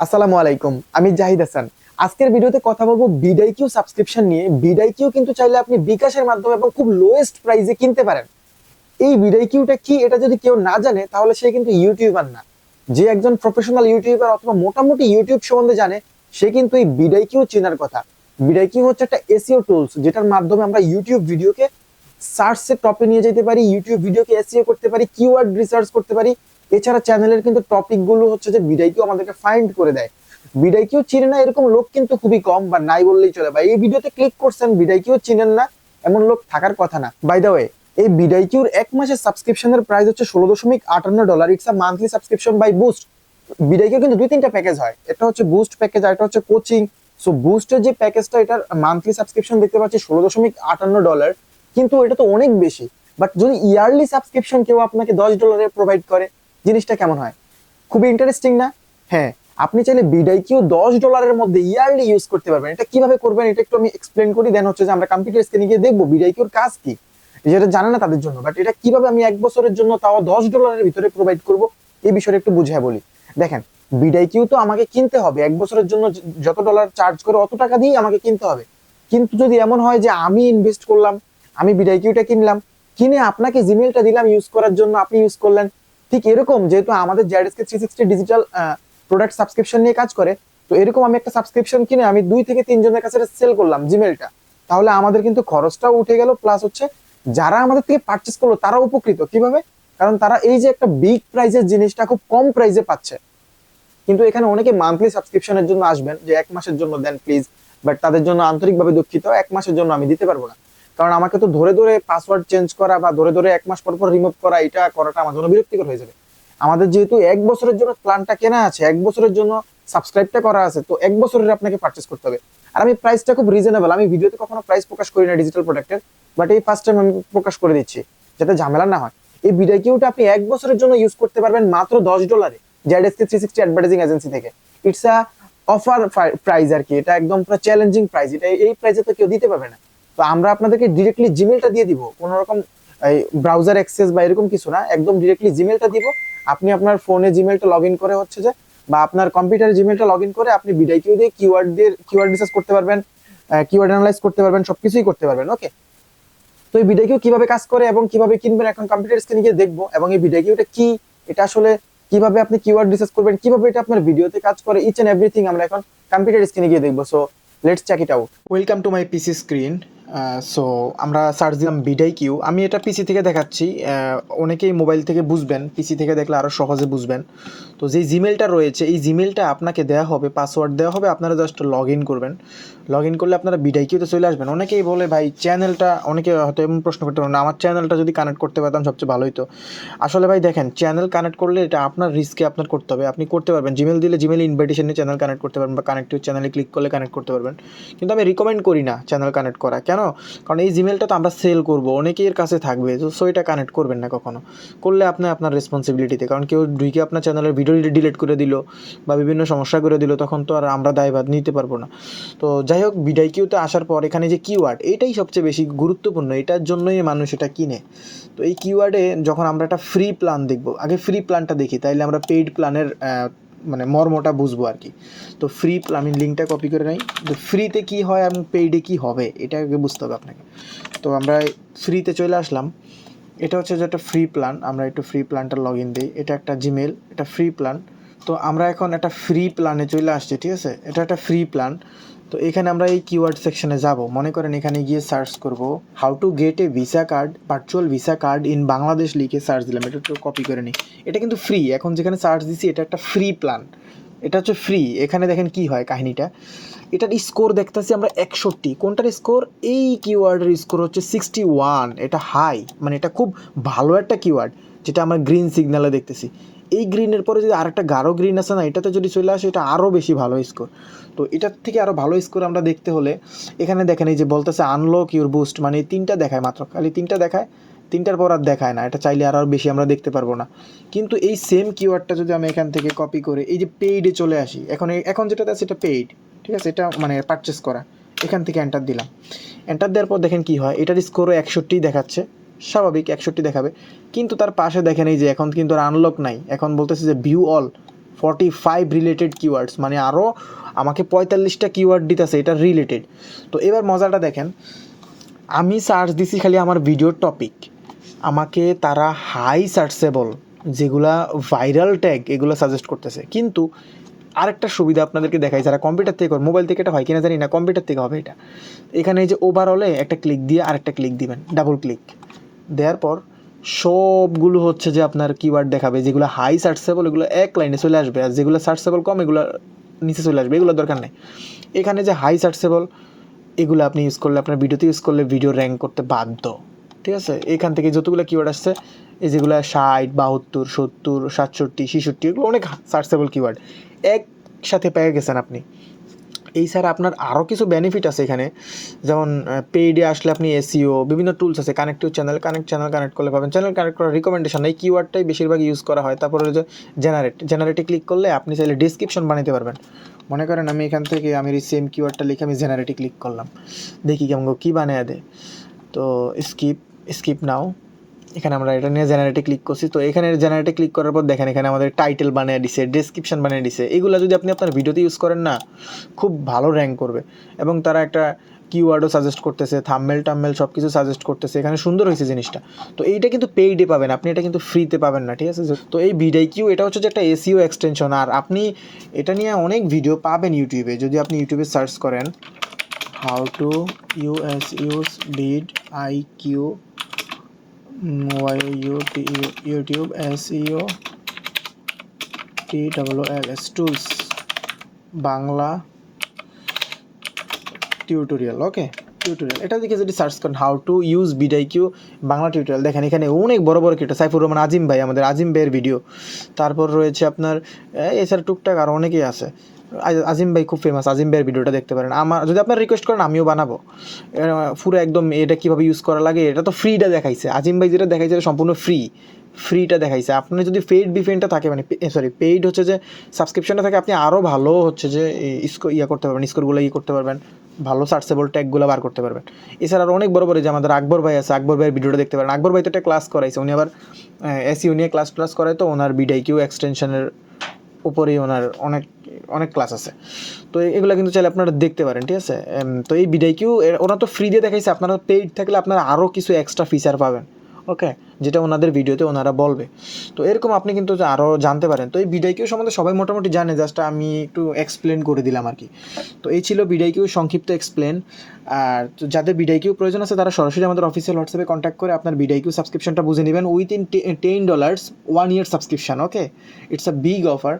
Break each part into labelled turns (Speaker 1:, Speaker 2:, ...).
Speaker 1: আসসালামু আলাইকুম, আমি জাহিদ হাসান। আজকের ভিডিওতে কথা বলব বিডাই কিউ সাবস্ক্রিপশন নিয়ে। বিডাই কিউ কিন্তু চাইলে আপনি বিকাশের মাধ্যমে এবং খুব লোয়েস্ট প্রাইসে কিনতে পারেন। এই বিডাই কিউটা কি, এটা যদি কেউ না জানে, তাহলে সে কিন্তু ইউটিউবার না। যে একজন প্রফেশনাল ইউটিউবার অথবা মোটামুটি ইউটিউব সম্বন্ধে জানে, সে কিন্তু এই বিডাই কিউ চেনার কথা। বিডাই কিউ হচ্ছে একটা এসিও টুলস যেটার মাধ্যমে আমরা ইউটিউব ভিডিওকে সার্চে টপে নিয়ে যেতে পারি, ইউটিউব ভিডিওকে এসিও করতে পারি কিওয়ার্ড রিসার্চ করতে পারি এছাড়া চ্যানেলের কিন্তু টপিকগুলো হচ্ছে যে বিডাই কিউ আমাদেরকে ফাইন্ড করে দেয়। বিডাই কিউ চিনে না, এরকম লোক কিন্তু খুবই কম বা নাই বললেই চলে। বা এই ভিডিওতে ক্লিক করছেন বিডাই কিউ চিনেন না, এমন লোক থাকার কথা না। বাই দ্য ওয়ে এই বিডাই কিউর এক মাসের সাবস্ক্রিপশনের প্রাইস হচ্ছে ষোলো দশমিক আটান্ন dollar it's a monthly subscription by boost বিডাই কিউর কিন্তু দুই তিনটা প্যাকেজ হয়। এটা হচ্ছে বুস্ট প্যাকেজ আর এটা হচ্ছে কোচিং সো বুস্টের যে প্যাকেজটা এটার মান্থলি সাবস্ক্রিপশন দেখতে পাচ্ছি ষোলো দশমিক আটান্ন ডলার কিন্তু এটা তো অনেক বেশি। বাট যদি ইয়ারলি সাবস্ক্রিপশন কেউ আপনাকে দশ ডলারে প্রোভাইড করে জিনিসটা কেমন হয়? খুবই ইন্টারেস্টিং না? হ্যাঁ আপনি চাইলে বিডাই কিউ দশ ডলারের মধ্যে ইয়ারলি ইউজ করতে পারবেন। এটা কীভাবে করবেন এটা একটু আমি এক্সপ্লেন করি দেন হচ্ছে যে আমরা কম্পিউটার স্ক্রিনে গিয়ে দেখব বিডাই কিউর কাজ কি। যেটা জানে না তাদের জন্য বাট এটা কীভাবে আমি এক বছরের জন্য তাও দশ ডলারের ভিতরে প্রোভাইড করব, এই বিষয়টা একটু বুঝিয়ে বলি। দেখেন বিডাই কিউ তো আমাকে কিনতে হবে, এক বছরের জন্য যত ডলার চার্জ করে অত টাকা দিয়েই আমাকে কিনতে হবে। কিন্তু যদি এমন হয় যে আমি ইনভেস্ট করলাম, আমি বিডাই কিউটা কিনলাম, কিনে আপনাকে জিমেলটা দিলাম ইউজ করার জন্য, আপনি ইউজ করলেন ঠিক এরকম যেহেতু আমাদের ZSK three sixty digital product subscription নিয়ে কাজ করে, তো এরকম আমি একটা সাবস্ক্রিপশন কিনে আমি দুই থেকে তিনজনের কাছে সেল করলাম জিমেলটা তাহলে আমাদের কিন্তু খরচটাও উঠে গেল প্লাস হচ্ছে যারা আমাদের থেকে পারচেস করল তারা উপকৃত। কীভাবে? কারণ তারা এই যে একটা বিগ প্রাইজের জিনিসটা খুব কম প্রাইসে পাচ্ছে। কিন্তু এখানে অনেকে মান্থলি সাবস্ক্রিপশনের জন্য আসবেন, যে এক মাসের জন্য দেন প্লিজ বাট তাদের জন্য আন্তরিকভাবে দুঃখিত, এক মাসের জন্য আমি দিতে পারব না। কারণ আমাকে তো ধরে ধরে পাসওয়ার্ড চেঞ্জ করা বা ধরে ধরে এক মাস পর পর রিমুভ করা, এটা করাটা আমার জন্য বিরক্তিকর হয়ে যাবে। আমাদের যেহেতু এক বছরের জন্য প্ল্যানটা কেনা আছে, এক বছরের জন্য সাবস্ক্রাইবটা করা আছে, তো এক বছরের আপনাকে পারচেস করতে হবে। আর আমি প্রাইসটা খুব রিজনেবল আমি ভিডিওতে কখনো প্রাইস প্রকাশ করি না ডিজিটাল প্রোডাক্টের বাট এই ফার্স্ট টাইম আমি প্রকাশ করে দিচ্ছি, যাতে ঝামেলা না হয়। এই বিডাই কিউটা আপনি এক বছরের জন্য ইউজ করতে পারবেন মাত্র দশ ডলারে ZSK three sixty advertising agency থেকে। ইটস আ অফার প্রাইস আর কি, এটা একদম পুরো চ্যালেঞ্জিং প্রাইস এটা এই প্রাইসে তো কেউ দিতে পারবে না। তো আমরা আপনাদেরকে ডিরেক্টলি জিমেলটা দিয়ে দিব। কোনো রকম ব্রাউজার অ্যাক্সেস বা এরকম কিছু না, একদম ডিরেক্টলি জিমেলটা দিব। আপনি আপনার ফোনে জিমেলটা লগ করে হচ্ছে যে, বা আপনার কম্পিউটারে জিমেলটা লগ করে আপনি বিডাই কিউ দিয়ে কিওয়ার্ড দিয়ে কিওয়ার্ড রিসার্চ করতে পারবেন কিওয়ার্ড অ্যানালাইজ করতে পারবেন, সবকিছুই করতে পারবেন ওকে তো এই বিডাই কিউ কীভাবে কাজ করে এবং কীভাবে কিনবেন এখন কম্পিউটার স্ক্রিনে গিয়ে দেখব, এবং এই বিডাই কিউটা কি, এটা আসলে কীভাবে আপনি কিওয়ার্ড রিসার্চ করবেন, কীভাবে এটা আপনার ভিডিওতে কাজ করে ইচ এন্ড এভরিথিং আমরা এখন কম্পিউটার স্ক্রিনে গিয়ে দেখব। So let's check it out welcome to my PC screen so আমরা সার্চ দিলাম বিডাই কিউ। আমি এটা পিসি থেকে দেখাচ্ছি। অনেকেই মোবাইল থেকে বুঝবেন পিসি থেকে দেখলে আরও সহজে বুঝবেন। তো যেই জিমেলটা রয়েছে, এই জিমেলটা আপনাকে দেওয়া হবে পাসওয়ার্ড দেওয়া হবে, আপনারা জাস্ট লগ ইন করবেন। লগ ইন করলে আপনারা বিডাই কিউতে চলে আসবেন। অনেকেই বলে, ভাই চ্যানেলটা অনেকে হয়তো এমন প্রশ্ন করতে পারেন, আমার চ্যানেলটা যদি কানেক্ট করতে পারতাম, সবচেয়ে ভালোই তো আসলে ভাই, দেখেন চ্যানেল কানেক্ট করলে এটা আপনার রিস্কে আপনার করতে হবে। আপনি করতে পারবেন। জিমেল দিলে জিমেল ইনভাইটেশন চ্যানেল কানেক্ট করতে পারবেন বা কানেক্টিভ চ্যানেলে ক্লিক করলে কানেক্ট করতে পারবেন। কিন্তু আমি রিকমেন্ড করি না চ্যানেল কানেক্ট করা। কেন কারণ এই জিমেলটা তো আমরা সেল করব অনেকের কাছে থাকবে, তো সো এটা কানেক্ট করবেন না কখনো। করলে আপনি আপনার রেসপন্সিবিলিটিতে কারণ কেউ ঢুকে আপনার চ্যানেলের ভিডিও ডিলিট করে দিল, বা বিভিন্ন সমস্যা করে দিল, তখন তো আর আমরা দায়ভার নিতে পারব না। তো যাই হোক বিডাই কিউতে আসার পর এখানে যে কিওয়ার্ড এটাই সবচেয়ে বেশি গুরুত্বপূর্ণ, এটার জন্যই মানুষ এটা কিনে। তো এই কিওয়ার্ডে যখন আমরা একটা ফ্রি প্ল্যান দেখব, আগে ফ্রি প্ল্যানটা দেখি, তাইলে আমরা পেইড প্ল্যানের মানে মর্মটা বুঝব আর কি। তো ফ্রি আমি লিঙ্কটা কপি করে নিই। তো ফ্রিতে কী হয় এবং পেইডে কী হবে, এটা আগে বুঝতে হবে আপনাকে। তো আমরা ফ্রিতে চলে আসলাম। এটা হচ্ছে যে একটা ফ্রি প্ল্যান আমরা একটু ফ্রি প্ল্যানটা লগ ইন দিই। এটা একটা জিমেল এটা ফ্রি প্ল্যান তো আমরা এখন একটা ফ্রি প্ল্যানে চলে আসছি, ঠিক আছে? এটা একটা ফ্রি প্ল্যান তো এখানে আমরা এই কিওয়ার্ড সেকশনে যাব। মনে করেন এখানে গিয়ে সার্চ করব how to get a visa card virtual visa card in Bangladesh লিখে সার্চ দিলাম। এটা একটু কপি করে নিই। এটা কিন্তু ফ্রি এখন যেখানে সার্চ দিছি এটা একটা ফ্রি প্ল্যান এটা হচ্ছে ফ্রি এখানে দেখেন কি হয় কাহিনীটা। এটার স্কোর দেখতেছি আমরা একষট্টি। কোনটার স্কোর এই কিওয়ার্ডের স্কোর হচ্ছে সিক্সটি ওয়ান এটা হাই মানে এটা খুব ভালো একটা কিওয়ার্ড যেটা আমরা গ্রিন সিগনালে দেখতেছি। এই গ্রিনের পরে যদি আরেকটা গাঢ় গ্রিন আছে না, এটাতে যদি চলে আসে, এটা আরও বেশি ভালো স্কোর তো এটার থেকে আরও ভালো স্কোর আমরা দেখতে হলে, এখানে দেখেন এই যে বলতেছে আনলক ইউর বুস্ট মানে তিনটা দেখায় মাত্র। খালি তিনটা দেখায়, তিনটার পর আর দেখায় না, এটা চাইলে আরও বেশি আমরা দেখতে পারব না। কিন্তু এই সেম কিওয়ার্ডটা যদি আমি এখান থেকে কপি করে, এই যে পেইডে চলে আসি, এখন এখন যেটা আছে এটা পেইড ঠিক আছে? এটা মানে পারচেস করা। এখান থেকে এন্টার দিলাম। এন্টার দেওয়ার পর দেখেন কি হয়, এটার স্কোরও একষট্টি দেখাচ্ছে। স্বাভাবিক, একষট্টি দেখাবে। কিন্তু তার পাশে দেখেন এই যে এখন কিন্তু আর আনলক নাই। এখন বলতেছে যে view all
Speaker 2: forty five related keywords মানে আরও আমাকে পঁয়তাল্লিশটা কিওয়ার্ড দিতেছে, এটা রিলেটেড তো এবার মজাটা দেখেন, আমি সার্চ দিছি খালি আমার ভিডিওর টপিক আমাকে তারা হাই সার্চেবল যেগুলা ভাইরাল ট্যাগ এগুলো সাজেস্ট করতেছে। কিন্তু আরেকটা সুবিধা আপনাদেরকে দেখাই, যারা কম্পিউটার থেকে মোবাইল থেকে এটা হয় কিনা জানি না কম্পিউটার থেকে হবে এটা। এখানে এই যে ওভারঅলে একটা ক্লিক দিয়ে আরেকটা ক্লিক দিবেন ডাবল ক্লিক দেওয়ার পর সবগুলো হচ্ছে যে আপনার কিওয়ার্ড দেখাবে, যেগুলো হাই সার্চেবল এগুলো এক লাইনে চলে আসবে আর যেগুলো সার্চেবল কম, এগুলো নিচে চলে আসবে, এগুলো দরকার নেই। এখানে যে হাই সার্চেবল এগুলো আপনি ইউজ করলে, আপনার ভিডিওতে ইউজ করলে ভিডিও র্যাঙ্ক করতে বাধ্য। ঠিক আছে? এখান থেকে যতগুলো কিওয়ার্ড আসছে, এই যেগুলো ষাট, বাহাত্তর, সত্তর, সাতষট্টি, ছেষট্টি, এগুলো অনেক সার্চেবল কিওয়ার্ড একসাথে পেয়ে গেছেন আপনি। এই ছাড়া আপনার আরও কিছু বেনিফিট আছে এখানে। যেমন পেইডে আসলে আপনি এসিও বিভিন্ন টুলস আছে connective channel connect channel connect করলে পাবেন। চ্যানেল কানেক্ট করার রিকমেন্ডেশন এই কিওয়ার্ডটাই বেশিরভাগ ইউজ করা হয়। তারপরে যে জেনারেট জেনারেটে ক্লিক করলে আপনি চাইলে ডিসক্রিপশন বানাতে পারবেন। মনে করেন আমি এখান থেকে আমি এই সেম কিওয়ার্ডটা লিখে আমি জেনারেটে ক্লিক করলাম। দেখি কেমন কী বানিয়ে দেয়। তো স্কিপ স্কিপ নাও এখানে আমরা এটা নিয়ে জেনারেটে ক্লিক করছি। তো এখানে জেনারেটে ক্লিক করার পর দেখেন এখানে আমাদের টাইটেল বানিয়ে দিছে ডেসক্রিপশন বানিয়ে দিছে। এগুলো যদি আপনি আপনার ভিডিওতে ইউজ করেন না, খুব ভালো র্যাঙ্ক করবে। এবং তারা একটা কিওয়ার্ডও সাজেস্ট করতেছে থাম্মেল টাম্মেল সব কিছু সাজেস্ট করতেছে। এখানে সুন্দর হয়েছে জিনিসটা। তো এইটা কিন্তু পেইডে পাবেন, আপনি এটা কিন্তু ফ্রিতে পাবেন না, ঠিক আছে? তো এই ভিডাই কিউ এটা হচ্ছে যে একটা এসিও এক্সটেনশন আর আপনি এটা নিয়ে অনেক ভিডিও পাবেন ইউটিউবে যদি আপনি ইউটিউবে সার্চ করেন how to us use vidIQ YouTube SEO T double L S tools Bangla tutorial okay tutorial এটা দিকে যদি সার্চ করেন how to use vidIQ Bangla tutorial দেখেন এখানে অনেক বড় বড় কিটা সাইফুর রহমান, আজিম ভাই, আমাদের আজিম ভাইয়ের ভিডিও তারপর রয়েছে আপনার এছাড়া টুকটাক আর অনেকেই আছে। আজিম ভাই খুব ফেমাস আজিম ভাইয়ের ভিডিওটা দেখতে পারেন। আমার যদি আপনার রিকোয়েস্ট করেন, আমিও বানাবো। পুরো একদম এটা কীভাবে ইউজ করা লাগে, এটা তো ফ্রিটা দেখাইছে। আজিম ভাই যেটা দেখাইছে, এটা সম্পূর্ণ ফ্রি ফ্রিটা দেখাইছে। আপনার যদি পেইড বিফেনটা থাকে মানে সরি পেইড হচ্ছে যে সাবস্ক্রিপশনটা থাকে, আপনি আরও ভালো হচ্ছে যে স্কোর ইয়া করতে পারবেন স্কোরগুলো ইয়ে করতে পারবেন। ভালো সার্চেবল ট্যাগগুলো বার করতে পারবেন। এছাড়া আরও অনেক বড় বড় যে আমাদের আকবর ভাই আছে, আকবর ভাইয়ের ভিডিওটা দেখতে পারেন। আকবর ভাই তো একটা ক্লাস করাইছে, উনি আবার এসিও নিয়ে ক্লাস ক্লাস করায়, তো ওনার বিডাই কিউ এক্সটেনশনের উপরেই ওনার অনেক অনেক ক্লাস আছে। তো এগুলো কিন্তু চাইলে আপনারা দেখতে পারেন, ঠিক আছে? তো এই বিডাই কিউ ওরা তো ফ্রি দিয়ে দেখাইছে, আপনারা পেইড থাকলে আপনারা আরও কিছু এক্সট্রা ফিচার পাবেন ওকে যেটা ওনাদের ভিডিওতে ওনারা বলবে। তো এরকম আপনি কিন্তু আরও জানতে পারেন। তো এই কিউ সম্বন্ধে সবাই মোটামুটি জানে জাস্ট আমি একটু এক্সপ্লেন করে দিলাম আর কি। তো এই ছিল কিউ সংক্ষিপ্ত এক্সপ্লেন আর তো যাদের কিউ প্রয়োজন আছে, তারা সরাসরি আমাদের অফিসিয়াল হোয়াটসঅ্যাপে কন্ট্যাক্ট করে আপনার কিউ সাবস্ক্রিপশনটা বুঝে নেবেন। Within ten dollars one year subscription okay it's a big offer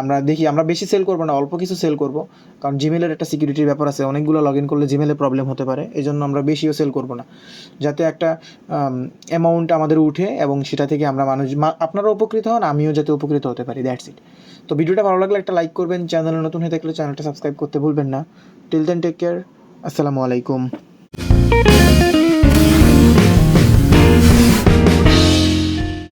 Speaker 2: আমরা দেখি, আমরা বেশি সেল করব না, অল্প কিছু সেল করব। কারণ জিমেলের একটা সিকিউরিটির ব্যাপার আছে, অনেকগুলো লগ ইন করলে জিমেলে প্রবলেম হতে পারে এই জন্য আমরা বেশিও সেল করব না। যাতে একটা অ্যামাউন্ট আমাদের উঠে এবং সেটা থেকে আমরা মানুষ আপনারাও উপকৃত হন, আমিও যাতে উপকৃত হতে পারি দ্যাটস ইট তো ভিডিওটা ভালো লাগলে একটা লাইক করবেন চ্যানেলে নতুন হয়ে থাকলে চ্যানেলটা সাবস্ক্রাইব করতে ভুলবেন না। টিল দেন টেক কেয়ার আসসালামু আলাইকুম।